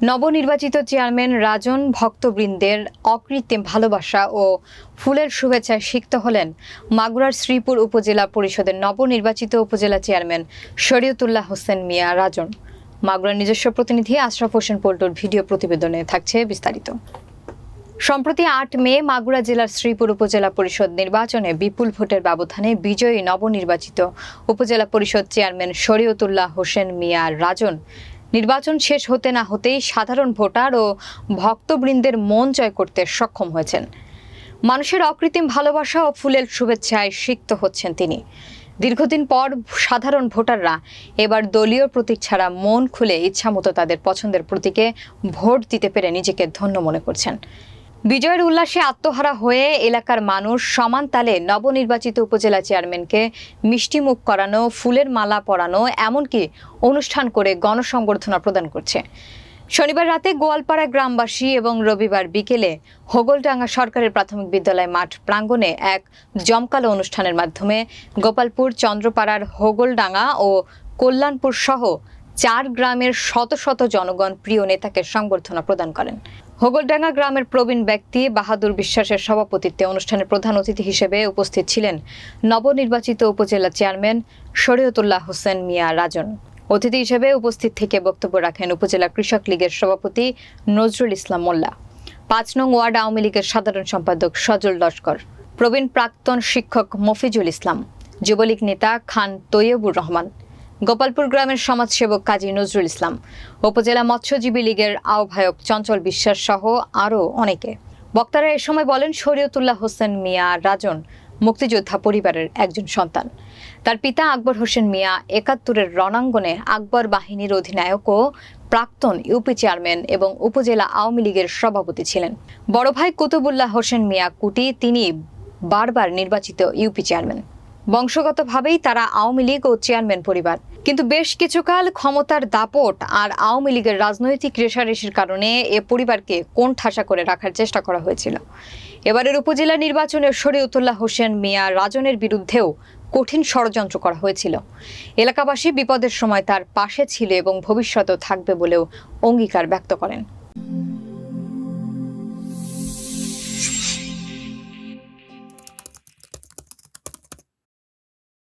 নবনির্বাচিত চেয়ারম্যান রাজন ভক্তবৃন্দের অকৃত্রিম ভালোবাসা ও ফুলের শুভেচ্ছায় সিক্ত হলেন মাগুরার শ্রীপুর উপজেলা পরিষদের নবনির্বাচিত উপজেলা চেয়ারম্যান শরীয়তুল্লাহ হোসেন মিয়া রাজন। মাগুরার নিজস্ব প্রতিনিধি আশরাফ হোসেন পল্টুর ভিডিও প্রতিবেদনে থাকছে বিস্তারিত। সম্প্রতি আট মে মাগুরা জেলার শ্রীপুর উপজেলা পরিষদ নির্বাচনে বিপুল ভোটের ব্যবধানে বিজয়ী নবনির্বাচিত উপজেলা পরিষদ চেয়ারম্যান শরীয়তুল্লাহ হোসেন মিয়া রাজন নির্বাচন শেষ হতে না হতেই সাধারণ ভোটার ও ভক্তবৃন্দের মন জয় করতে সক্ষম হয়েছেন। মানুষের অকৃত্রিম ভালোবাসা ও ফুলের শুভেচ্ছায় সিক্ত হচ্ছেন তিনি। দীর্ঘদিন পর সাধারণ ভোটাররা এবার দলীয় প্রতীক ছাড়া মন খুলে ইচ্ছামতো তাদের পছন্দের প্রতীকে ভোট দিতে পেরে নিজেকে ধন্য মনে করছেন। বিজয়ের উল্লাসে আত্মহারা হয়ে এলাকার মানুষ সমান তালে নবনির্বাচিত উপজেলা চেয়ারম্যানকে মিষ্টিমুখ করানো, ফুলের মালা পরানো, এমনকি অনুষ্ঠান করে গণসংবর্ধনা প্রদান করছে। শনিবার রাতে গোয়ালপাড়া গ্রামবাসী এবং রবিবার বিকেলে হোগলডাঙ্গা সরকারের প্রাথমিক বিদ্যালয় মাঠ প্রাঙ্গণে এক জমকালো অনুষ্ঠানের মাধ্যমে গোপালপুর, চন্দ্রপাড়ার হোগলডাঙ্গা ও কল্যাণপুর সহ চার গ্রামের শত শত জনগণ প্রিয় নেতাকে সংবর্ধনা প্রদান করেন। হোগলডাঙ্গা গ্রামের প্রবীণ ব্যক্তি বাহাদুর বিশ্বাসের সভাপতিত্বে অনুষ্ঠানের প্রধান অতিথি হিসেবে উপস্থিত ছিলেন নবনির্বাচিত উপজেলা চেয়ারম্যান শরীয়তুল্লাহ হোসেন মিয়া রাজন। অতিথি হিসেবে উপস্থিত থেকে বক্তব্য রাখেন উপজেলা কৃষক লীগের সভাপতি নজরুল ইসলাম মোল্লা। পাঁচ নং ওয়ার্ড আওয়ামী লীগের সাধারণ সম্পাদক সজল লস্কর। প্রবীণ প্রাক্তন শিক্ষক মফিজুল ইসলাম। যুবলীগ নেতা খান তৈয়বুর রহমান। গোপালপুর গ্রামের সমাজসেবক কাজী নজরুল ইসলাম, উপজেলা মৎস্যজীবী লীগের আহ্বায়ক চঞ্চল বিশ্বাস সহ আরও অনেকে। বক্তারা এ সময় বলেন, শরীয়তুল্লাহ হোসেন মিয়া রাজন মুক্তিযোদ্ধা পরিবারের একজন সন্তান। তার পিতা আকবর হোসেন মিয়া একাত্তরের রণাঙ্গনে আকবর বাহিনীর অধিনায়ক ও প্রাক্তন ইউপি চেয়ারম্যান এবং উপজেলা আওয়ামী লীগের সভাপতি ছিলেন। বড় ভাই কুতুবুল্লাহ হোসেন মিয়া কুটি, তিনি বারবার নির্বাচিত ইউপি চেয়ারম্যান। বংশগতভাবেই তারা আওয়ামী লীগ ও চেয়ারম্যান পরিবার। কিন্তু বেশ কিছুকাল ক্ষমতার দাপট আর আওয়ামী লীগের রাজনৈতিক রেশারেশির কারণে এ পরিবারকে কোন ঠাসা করে রাখার চেষ্টা করা হয়েছিল। এবারের উপজেলা নির্বাচনে শরীয়তুল্লাহ হোসেন মিয়া রাজনের বিরুদ্ধেও কঠিন ষড়যন্ত্র করা হয়েছিল। এলাকাবাসী বিপদের সময় তার পাশে ছিল এবং ভবিষ্যতেও থাকবে বলেও অঙ্গীকার ব্যক্ত করেন।